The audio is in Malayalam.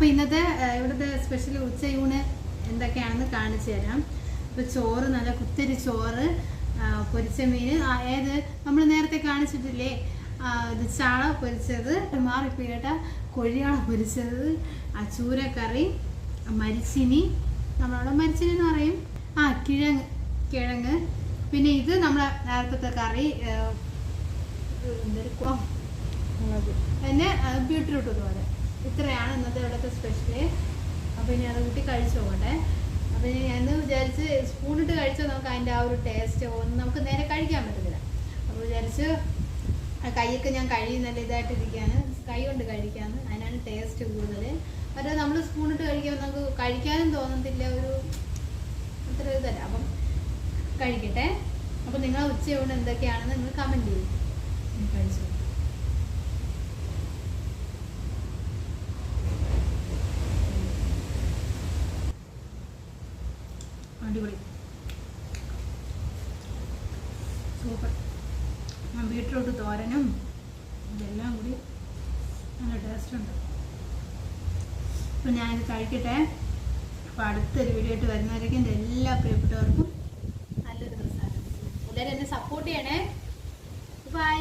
അപ്പോൾ ഇന്നത്തെ ഇവിടുത്തെ സ്പെഷ്യൽ ഉച്ചയൂണ് എന്തൊക്കെയാണെന്ന് കാണിച്ചു തരാം. ഇപ്പോൾ ചോറ് നല്ല കുത്തരി ചോറ് പൊരിച്ച മീൻ ഏത്? നമ്മൾ നേരത്തെ കാണിച്ചിട്ടില്ലേ? ഇത് ചാള പൊരിച്ചത് മാറിപ്പോയിട്ട കൊഴിയാള പൊരിച്ചത് ആ ചൂരക്കറി മരിച്ചിനി. നമ്മളവിടെ മരിച്ചിനി എന്ന് പറയും. ആ കിഴങ്ങ് കിഴങ്ങ്. പിന്നെ ഇത് നമ്മളെ നേരത്തെ കറി പിന്നെ ബീട്രൂട്ട് പോലെ ഇത്രയാണ് ഇന്നത്തെ ഇവിടുത്തെ സ്പെഷ്യൽ അപ്പോൾ ഇനി അത് കൂട്ടി കഴിച്ചു നോക്കട്ടെ അപ്പോൾ എന്ന് വിചാരിച്ച് സ്പൂണിട്ട് കഴിച്ചാൽ നമുക്ക് അതിന്റെ ആ ഒരു ടേസ്റ്റ് ഒന്നും നമുക്ക് നേരെ കഴിക്കാൻ പറ്റത്തില്ല. അപ്പോൾ വിചാരിച്ച് കൈയൊക്കെ ഞാൻ കഴി നല്ല ഇതായിട്ടിരിക്കുകയാണ്. കൈ കൊണ്ട് കഴിക്കാന്ന്. അതിനാണ് ടേസ്റ്റ് കൂടുതൽ മറ്റേ നമ്മൾ സ്പൂണിട്ട് കഴിക്കുമ്പോൾ നമുക്ക് കഴിക്കാനും തോന്നത്തില്ല ഒരു അത്ര ഇതല്ല. അപ്പം കഴിക്കട്ടെ. അപ്പം നിങ്ങൾ ഉച്ചയൂണ് എന്തൊക്കെയാണെന്ന് നിങ്ങൾ കമന്റ് ചെയ്യും. കഴിച്ചു. അടിപൊളി. സൂപ്പർ. ബീട്രൂട്ട് തോരനും ഇതെല്ലാം കൂടി നല്ല ടേസ്റ്റ് ഉണ്ട്. അപ്പം ഞാനിത് കഴിക്കട്ടെ. അപ്പോൾ അടുത്തൊരു വീഡിയോ ആയിട്ട് വരുന്നവരേക്കും എന്റെ എല്ലാ പ്രിയപ്പെട്ടവർക്കും നല്ലൊരു ദിവസമാണ് എല്ലാവരും എന്നെ സപ്പോർട്ട് ചെയ്യണേ. ബൈ